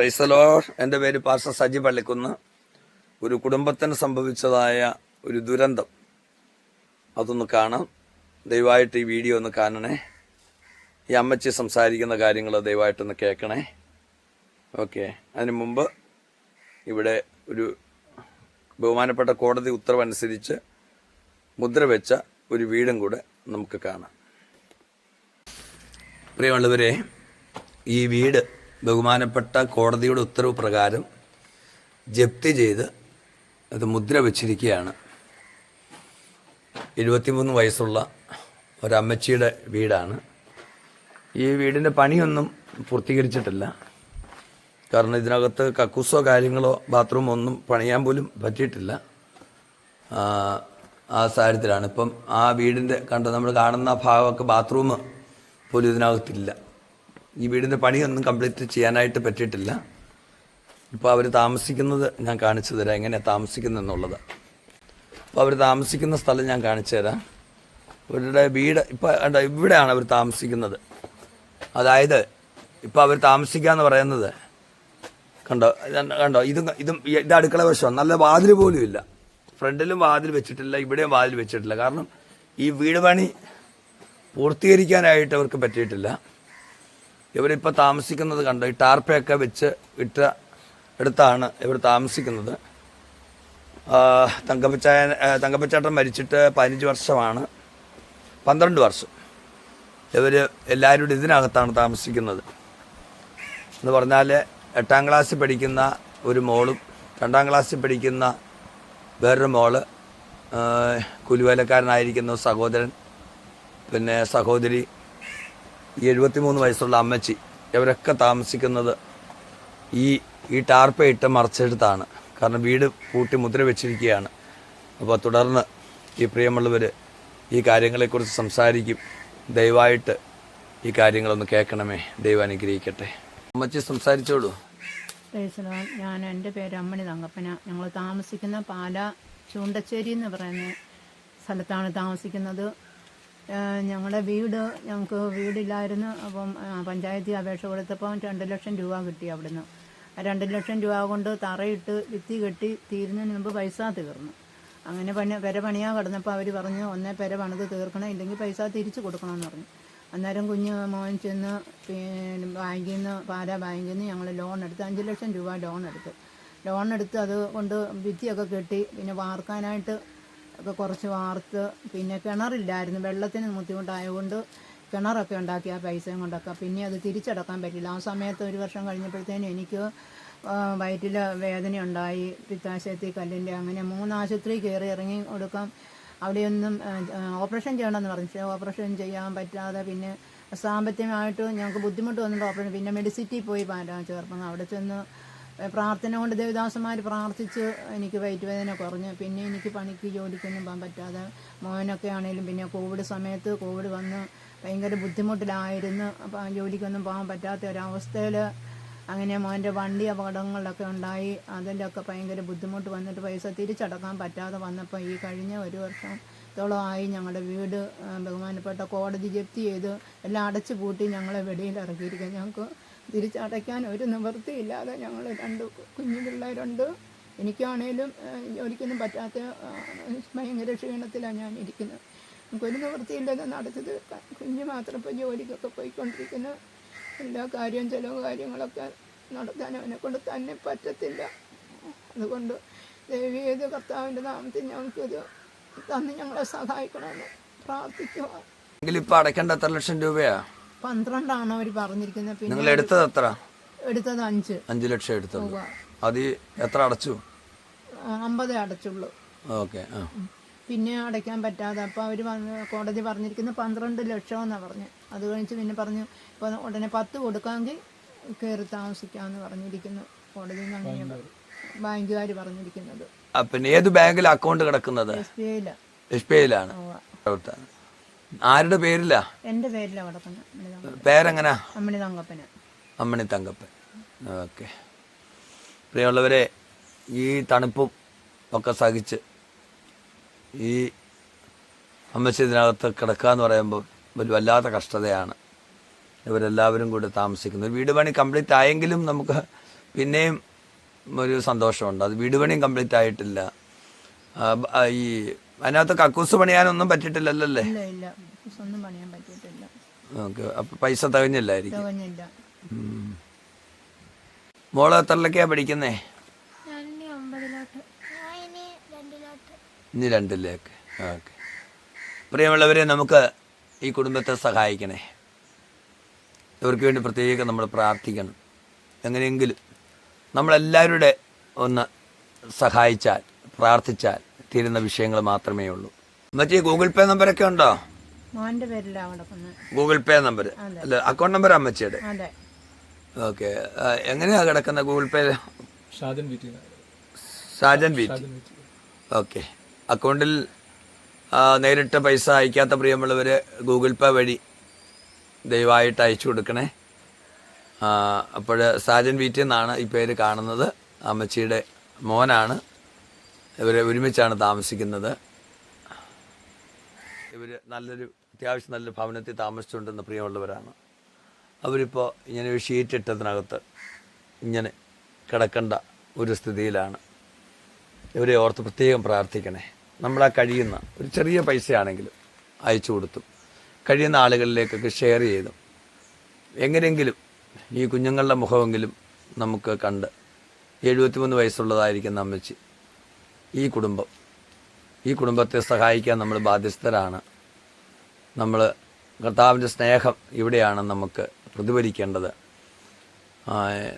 പ്രൈസലോ എന്റെ പേര് പാസ്റ്റർ സജി പള്ളിക്കുന്ന്. ഒരു കുടുംബത്തിന് സംഭവിച്ചതായ ഒരു ദുരന്തം. അതൊന്ന് കാണാം. ദയവായിട്ട് ഈ വീഡിയോ ഒന്ന് കാണണേ. ഈ അമ്മച്ചി സംസാരിക്കുന്ന കാര്യങ്ങൾ ദയവായിട്ടൊന്ന് കേൾക്കണേ. ഓക്കെ. അതിന് മുമ്പ് ഇവിടെ ഒരു ബഹുമാനപ്പെട്ട കോടതി ഉത്തരവനുസരിച്ച് മുദ്ര വെച്ച ഒരു വീടും കൂടെ നമുക്ക് കാണാം. പ്രിയമുള്ളവരെ ഈ വീട് ബഹുമാനപ്പെട്ട കോടതിയുടെ ഉത്തരവ് പ്രകാരം ജപ്തി ചെയ്ത് അത് മുദ്ര വച്ചിരിക്കുകയാണ്. എഴുപത്തിമൂന്ന് വയസ്സുള്ള ഒരമ്മച്ചിയുടെ വീടാണ്. ഈ വീടിന്റെ പണിയൊന്നും പൂർത്തീകരിച്ചിട്ടില്ല. കാരണം ഇതിനകത്ത് കക്കൂസോ കാര്യങ്ങളോ ബാത്റൂമോ ഒന്നും പണിയാൻ പോലും പറ്റിയിട്ടില്ല. ആ, സാഹചര്യത്തിലാണ്. ഇപ്പം ആ വീടിന്റെ കണ്ട നമ്മൾ കാണുന്ന ഭാഗമൊക്കെ ബാത്റൂം പോലും ഇതിനകത്തില്ല. ഈ വീടിന്റെ പണിയൊന്നും കംപ്ലീറ്റ് ചെയ്യാനായിട്ട് പറ്റിയിട്ടില്ല. ഇപ്പോൾ അവർ താമസിക്കുന്നത് ഞാൻ കാണിച്ചു തരാം. എങ്ങനെയാണ് താമസിക്കുന്നതെന്നുള്ളത് അപ്പോൾ അവർ താമസിക്കുന്ന സ്ഥലം ഞാൻ കാണിച്ചു തരാം. അവരുടെ വീട് ഇപ്പോൾ ഇവിടെയാണ് അവർ താമസിക്കുന്നത്. അതായത് ഇപ്പോൾ അവർ താമസിക്കുക എന്ന് പറയുന്നത് കണ്ടോ കണ്ടോ ഇതും ഇതും ഇത് അടുക്കള വശമാണ്. നല്ല വാതിൽ പോലും ഇല്ല. ഫ്രണ്ടിലും വാതിൽ വെച്ചിട്ടില്ല ഇവിടെയും വാതിൽ വെച്ചിട്ടില്ല. കാരണം ഈ വീട് പണി പൂർത്തീകരിക്കാനായിട്ട് അവർക്ക് പറ്റിയിട്ടില്ല. ഇവരിപ്പോൾ താമസിക്കുന്നത് കണ്ടോ? ഈ ടാർപ്പയൊക്കെ വെച്ച് ഇട്ട എടുത്താണ് ഇവർ താമസിക്കുന്നത്. തങ്കപ്പച്ചായ തങ്കപ്പച്ചാട്ടൻ മരിച്ചിട്ട് പതിനഞ്ച് വർഷമാണ്. പന്ത്രണ്ട് വർഷം ഇവർ എല്ലാവരും കൂടി ഇതിനകത്താണ് താമസിക്കുന്നത്. എന്ന് പറഞ്ഞാൽ എട്ടാം ക്ലാസ്സിൽ പഠിക്കുന്ന ഒരു മോളും രണ്ടാം ക്ലാസ്സിൽ പഠിക്കുന്ന വേറൊരു മോൾ കൂലിവേലക്കാരനായിരിക്കുന്ന സഹോദരൻ പിന്നെ സഹോദരി ഈ എഴുപത്തിമൂന്ന് വയസ്സുള്ള അമ്മച്ചി ഇവരൊക്കെ താമസിക്കുന്നത് ഈ ഈ ടാർപ്പ ഇട്ട് മറച്ചെടുത്താണ്. കാരണം വീട് പൂട്ടി മുദ്ര വെച്ചിരിക്കുകയാണ്. അപ്പോൾ തുടർന്ന് ഈ പ്രിയമുള്ളവർ ഈ കാര്യങ്ങളെക്കുറിച്ച് സംസാരിക്കും. ദയവായിട്ട് ഈ കാര്യങ്ങളൊന്ന് കേൾക്കണമേ. ദൈവം അനുഗ്രഹിക്കട്ടെ. അമ്മച്ചി സംസാരിച്ചോളൂ. ഞാൻ എന്റെ പേര് അമ്മണി തങ്കപ്പന. ഞങ്ങൾ താമസിക്കുന്ന പാല ചൂണ്ടച്ചേരി എന്ന് പറയുന്ന സ്ഥലത്താണ് താമസിക്കുന്നത്. ഞങ്ങളുടെ വീട് ഞങ്ങൾക്ക് വീടില്ലായിരുന്നു. അപ്പം പഞ്ചായത്തിൽ അപേക്ഷ കൊടുത്തപ്പോൾ രണ്ട് ലക്ഷം രൂപ കിട്ടി അവിടുന്ന്. രണ്ട് ലക്ഷം രൂപ കൊണ്ട് തറയിട്ട് ഭിത്തി കെട്ടി തീരുന്നതിന് മുമ്പ് പൈസ തീർന്നു. അങ്ങനെ പണി പെര പണിയാ കിടന്നപ്പോൾ അവർ പറഞ്ഞു ഒന്നേ പെര പണിത് തീർക്കണം ഇല്ലെങ്കിൽ പൈസ തിരിച്ചു കൊടുക്കണമെന്ന് പറഞ്ഞു. അന്നേരം കുഞ്ഞ് മോൻ ചെന്ന് പിന്നെ ബാങ്കിൽ നിന്ന് പാല ബാങ്കിൽ നിന്ന് ഞങ്ങൾ ലോൺ എടുത്ത് അഞ്ച് ലക്ഷം രൂപ ലോൺ എടുത്ത്. ലോൺ എടുത്ത് അത് കൊണ്ട് ഭിത്തിയൊക്കെ കെട്ടി പിന്നെ വാർക്കാനായിട്ട് ഒക്കെ കുറച്ച് വാർത്ത് പിന്നെ കിണറില്ലായിരുന്നു. വെള്ളത്തിന് ബുദ്ധിമുട്ടായതുകൊണ്ട് കിണറൊക്കെ ഉണ്ടാക്കി ആ പൈസയും കൊണ്ടൊക്കെ. പിന്നെ അത് തിരിച്ചടക്കാൻ പറ്റില്ല. ആ സമയത്ത് ഒരു വർഷം കഴിഞ്ഞപ്പോഴത്തേനും എനിക്ക് വയറ്റിൽ വേദന ഉണ്ടായി പിത്താശയത്തിൽ കല്ലിന്റെ അങ്ങനെ മൂന്ന് ആശുപത്രി കയറി ഇറങ്ങി കൊടുക്കാം അവിടെയൊന്നും ഓപ്പറേഷൻ ചെയ്യണമെന്ന് പറഞ്ഞു. പക്ഷേ ഓപ്പറേഷൻ ചെയ്യാൻ പറ്റാതെ പിന്നെ സാമ്പത്തികമായിട്ട് ഞങ്ങൾക്ക് ബുദ്ധിമുട്ട് വന്നിട്ട് ഓപ്പറേഷൻ പിന്നെ മെഡിസിറ്റി പോയി ചേർപ്പം അവിടെ ചെന്ന് പ്രാർത്ഥന കൊണ്ട് ദേവദാസന്മാർ പ്രാർത്ഥിച്ച് എനിക്ക് വയറ്റ് വേദന കുറഞ്ഞ്. പിന്നെ എനിക്ക് പണിക്ക് ജോലിക്കൊന്നും പോകാൻ പറ്റാതെ മോനൊക്കെ ആണെങ്കിലും പിന്നെ കോവിഡ് സമയത്ത് കോവിഡ് വന്ന് ഭയങ്കര ബുദ്ധിമുട്ടിലായിരുന്നു. അപ്പം ജോലിക്കൊന്നും പോകാൻ പറ്റാത്ത ഒരവസ്ഥയിൽ അങ്ങനെ മോന്റെ വണ്ടി അപകടങ്ങളിലൊക്കെ ഉണ്ടായി. അതിന്റെ ഒക്കെ ഭയങ്കര ബുദ്ധിമുട്ട് വന്നിട്ട് പൈസ തിരിച്ചടക്കാൻ പറ്റാതെ വന്നപ്പോൾ ഈ കഴിഞ്ഞ ഒരു വർഷത്തോളമായി ഞങ്ങളുടെ വീട് ബഹുമാനപ്പെട്ട കോടതി ജപ്തി ചെയ്ത് എല്ലാം അടച്ചു പൂട്ടി ഞങ്ങളെ വെടിയിൽ ഇറക്കിയിരിക്കുക ഞങ്ങൾക്ക് തിരിച്ചടയ്ക്കാൻ ഒരു നിവൃത്തിയില്ലാതെ ഞങ്ങൾ രണ്ട് കുഞ്ഞു പിള്ളേരുണ്ട്. എനിക്കാണേലും ജോലിക്കൊന്നും പറ്റാത്ത ഭയങ്കര ക്ഷീണത്തിലാണ് ഞാൻ ഇരിക്കുന്നത്. നമുക്കൊരു നിവൃത്തിയില്ലെന്ന് നടത്തി തീർക്കാൻ കുഞ്ഞ് മാത്രം ഇപ്പോൾ ജോലിക്കൊക്കെ പോയിക്കൊണ്ടിരിക്കുന്നു. എല്ലാ കാര്യവും ചില കാര്യങ്ങളൊക്കെ നടത്താൻ അവനെ കൊണ്ട് തന്നെ പറ്റത്തില്ല. അതുകൊണ്ട് ദേവി ഏത് കർത്താവിന്റെ നാമത്തിൽ ഞങ്ങൾക്കിത് തന്ന് ഞങ്ങളെ സഹായിക്കണമെന്ന് പ്രാർത്ഥിക്കുക എങ്കിൽ അടയ്ക്കേണ്ട എത്ര ലക്ഷം രൂപയാ? പന്ത്രണ്ടാണ് അവർ പറഞ്ഞിരിക്കുന്നത്. പിന്നെ നിങ്ങൾ എടുത്തത് എത്ര? എടുത്തത് അഞ്ച്. അഞ്ച് ലക്ഷം എടുത്തുള്ളൂ. അത് ഈ എത്ര അടച്ചു? ആ, അമ്പതേ അടച്ചുള്ളൂ. ഓക്കെ ആ. പിന്നെ അടയ്ക്കാൻ പറ്റാതെ അപ്പോൾ അവർ കോടതി പറഞ്ഞിരിക്കുന്നത് പന്ത്രണ്ട് ലക്ഷം എന്നാണ് പറഞ്ഞു. അത് കഴിഞ്ഞ് പിന്നെ പറഞ്ഞു ഇപ്പോൾ ഉടനെ പത്ത് കൊടുക്കാമെങ്കിൽ കയറി താമസിക്കാമെന്ന് പറഞ്ഞിരിക്കുന്നു കോടതി ബാങ്കുകാർ പറഞ്ഞിരിക്കുന്നത്. ആ, പിന്നെ ഏത് ബാങ്കിൽ അക്കൗണ്ട് കിടക്കുന്നത്? എസ് ബി ഐയിലാണ് എസ് ബി ഐയിലാണ് ആരുടെ പേരില്ല എന്റെ കിടക്കുന്നത് പേരെങ്ങനാ അമ്മണി തങ്കപ്പന് അമ്മണി തങ്കപ്പൻ ഓക്കെ. പ്രിയമുള്ളവരെ ഈ തണുപ്പും ഒക്കെ സഹിച്ച് ഈ അമ്മച്ചി ഇതിനകത്ത് കിടക്കുക എന്ന് പറയുമ്പോൾ ഒരു വല്ലാത്ത കഷ്ടതയാണ്. ഇവരെല്ലാവരും കൂടെ താമസിക്കുന്നത്. വീട് പണി കംപ്ലീറ്റ് ആയെങ്കിലും നമുക്ക് പിന്നെയും ഒരു സന്തോഷമുണ്ട്. അത് വീട് പണിയും കംപ്ലീറ്റ് ആയിട്ടില്ല. ഈ അതിനകത്ത് കക്കൂസ് പണിയാനൊന്നും പറ്റിട്ടില്ലല്ലേ ഇല്ല ഇല്ല. ഒന്നും പണിയാൻ പറ്റിയിട്ടില്ല. ഓക്കെ അപ്പം പൈസ തികഞ്ഞില്ലായിരിക്കും. തികഞ്ഞില്ല. ഉം. മോൾ പഠിക്കുന്നേ? ഞാനിനി ഒമ്പതിലോട്ട്. ഞാൻ ഇനി രണ്ടിലോട്ട്. ഇനി രണ്ടിലേക്ക്. ഓക്കെ. പ്രിയമുള്ളവരെ നമുക്ക് ഈ കുടുംബത്തെ സഹായിക്കണേ. ഇവർക്ക് വേണ്ടി പ്രത്യേകം നമ്മൾ പ്രാർത്ഥിക്കണം. എങ്ങനെയെങ്കിലും നമ്മളെല്ലാവരുടെ ഒന്ന് സഹായിച്ചാൽ പ്രാർത്ഥിച്ചാൽ തീരുന്ന വിഷയങ്ങൾ മാത്രമേ ഉള്ളൂ. മറ്റേ ഗൂഗിൾ പേ നമ്പറൊക്കെ ഉണ്ടോ? മോന്റെ പേരിലാണ് കിടക്കുന്നത് ഗൂഗിൾ പേ നമ്പർ അല്ല അക്കൗണ്ട് നമ്പർ അമ്മച്ചിയുടെ? അതെ. ഓക്കെ. എങ്ങനെയാ കിടക്കുന്ന ഗൂഗിൾ പേ? സാജൻ ബീറ്റ് ഓക്കെ. അക്കൗണ്ടിൽ നേരിട്ട് പൈസ അയക്കാത്ത പ്രിയമുള്ളവർ ഗൂഗിൾ പേ വഴി ദയവായിട്ട് അയച്ചു കൊടുക്കണേ. അപ്പോൾ സാജൻ വീറ്റിൽ നിന്നാണ് ഈ പേര് കാണുന്നത്. അമ്മച്ചിയുടെ മോനാണ്. ഇവർ ഒരുമിച്ചാണ് താമസിക്കുന്നത്. ഇവർ നല്ലൊരു അത്യാവശ്യം നല്ലൊരു ഭവനത്തിൽ താമസിച്ചുകൊണ്ടിരുന്ന പ്രിയമുള്ളവരാണ്. അവരിപ്പോൾ ഇങ്ങനെ ഒരു ഷീറ്റ് ഇട്ടതിനകത്ത് ഇങ്ങനെ കിടക്കേണ്ട ഒരു സ്ഥിതിയിലാണ്. ഇവരെ ഓർത്ത് പ്രത്യേകം പ്രാർത്ഥിക്കണേ. നമ്മളാ കഴിയുന്ന ഒരു ചെറിയ പൈസയാണെങ്കിലും അയച്ചു കൊടുത്തും. കഴിയുന്ന ആളുകളിലേക്കൊക്കെ ഷെയർ ചെയ്തും. എങ്ങനെയെങ്കിലും ഈ കുഞ്ഞുങ്ങളുടെ മുഖമെങ്കിലും നമുക്ക് കണ്ട് എഴുപത്തിമൂന്ന് വയസ്സുള്ളതായിരിക്കുന്ന അമ്മച്ചി ഈ കുടുംബം. ഈ കുടുംബത്തെ സഹായിക്കാൻ നമ്മൾ ബാധ്യസ്ഥരാണ്. നമ്മൾ കർത്താവിന്റെ സ്നേഹം ഇവിടെയാണ് നമുക്ക് പ്രതിഫലിക്കേണ്ടത്.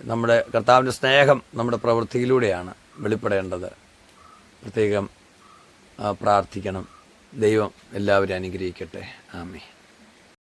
നമ്മുടെ കർത്താവിന്റെ സ്നേഹം നമ്മുടെ പ്രവൃത്തിയിലൂടെയാണ് വെളിപ്പെടേണ്ടത്. പ്രത്യേകം പ്രാർത്ഥിക്കണം. ദൈവം എല്ലാവരും അനുഗ്രഹിക്കട്ടെ. ആമേ